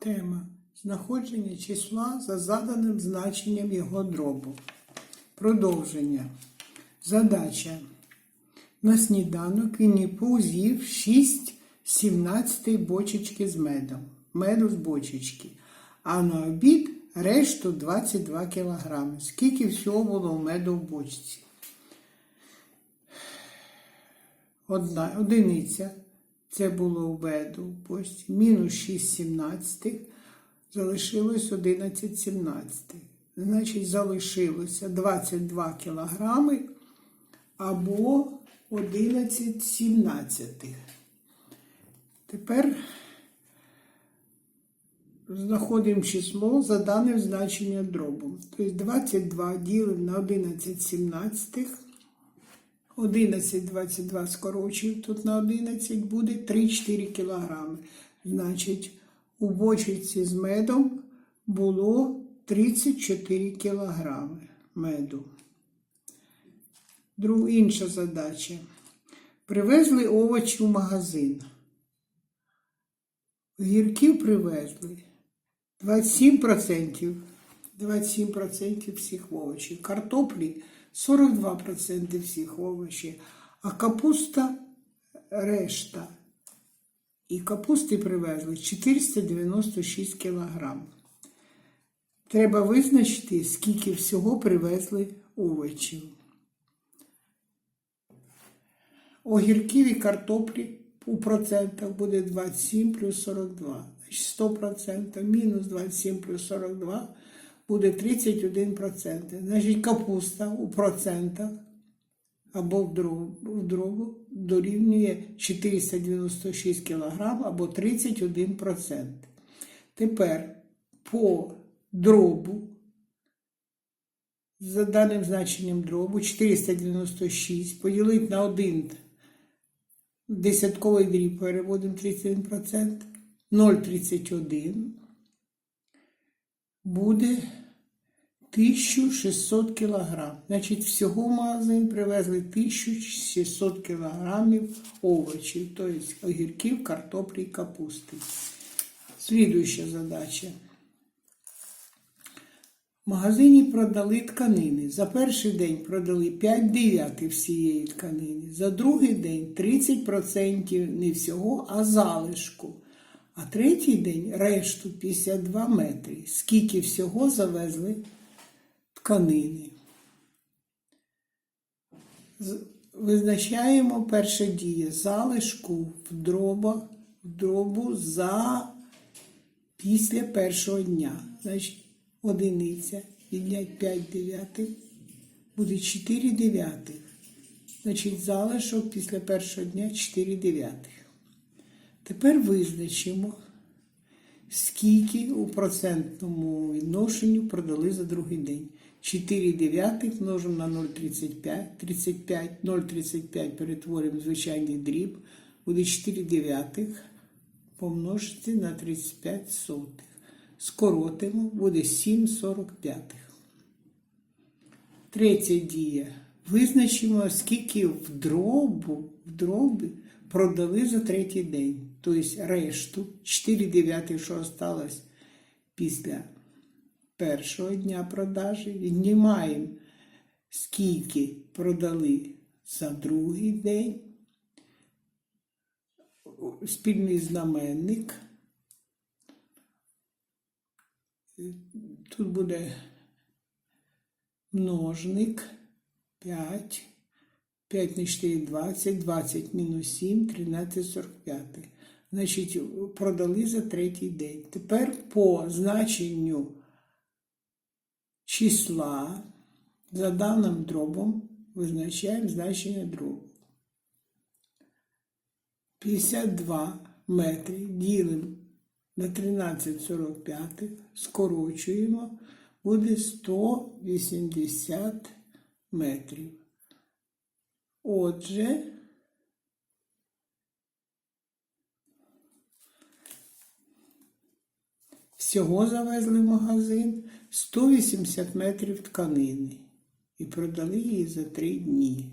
Тема знаходження числа за заданим значенням його дробу. Продовження. Задача. На сніданок він Пух з'їв 6 17 бочечки з медом. Меду з бочечки. А на обід решту 22 кілограми. Скільки всього було меду в бочці? Одна, одиниця. Це було в меду в. Мінус 6 17. Залишилось 11 17. Значить, залишилося 22 кілограми або 11 17. Тепер знаходимо число за даним значенням дробу. Тобто 22 ділимо на 11 17. 11 22 скорочуємо тут на 11 буде 3-4 кілограми. Значить, у бочці з медом було 34 кілограми меду. Друг, інша задача. Привезли овочі в магазин. Гірків привезли 27%. 27% всіх овочів. Картоплі 42% всіх овочів. А капуста решта. І капусти привезли 496 кілограм. Треба визначити, скільки всього привезли овочів. Огірків і картоплі у процентах буде 27 плюс 42. Значить 100% мінус 27 плюс 42 буде 31%. Значить капуста у процентах або в другу, в другу дорівнює 496 кг або 31%. Тепер по дробу, за даним значенням дробу, 496 поділити на 1 десятковий дріб переводимо 31%, 0,31 буде 1600 кілограм. Значить, всього магазин привезли 1600 кілограмів овочів, тобто огірків, картоплі і капусти. Слідуюча задача. В магазині продали тканини. За перший день продали 5 дев'ятих всієї тканини. За другий день 30% не всього, а залишку. А третій день решту 52 метри. Скільки всього завезли тканини. Визначаємо перше діє залишку в, дроба, в дробу за після першого дня. Значить, одиниця віднять 5 дев'ятих буде 4 дев'ятих. Значить, залишок після першого дня 4 дев'ятих. Тепер визначимо, скільки у процентному відношенню продали за другий день. 4 дев'ятих множимо на 0,35, 35, 0,35 перетворимо звичайний дріб, буде 4 дев'ятих помножити на 35 сотих. Скоротимо, буде 7,45. Третя дія. Визначимо, скільки в дробу, в дробі продали за третій день. Тобто решту 4 дев'ятих, що осталось після першого дня продажі, віднімаємо, скільки продали за другий день. Спільний знаменник. Тут буде множник 5. 5 на 4 20, 20 мінус 7, 13 45. Значить, продали за третій день. Тепер по значенню числа за даним дробом визначаємо значення дробу. 52 метри ділимо на 13,45, скорочуємо, буде 180 метрів. Отже, всього завезли в магазин 180 метрів тканини і продали її за три дні.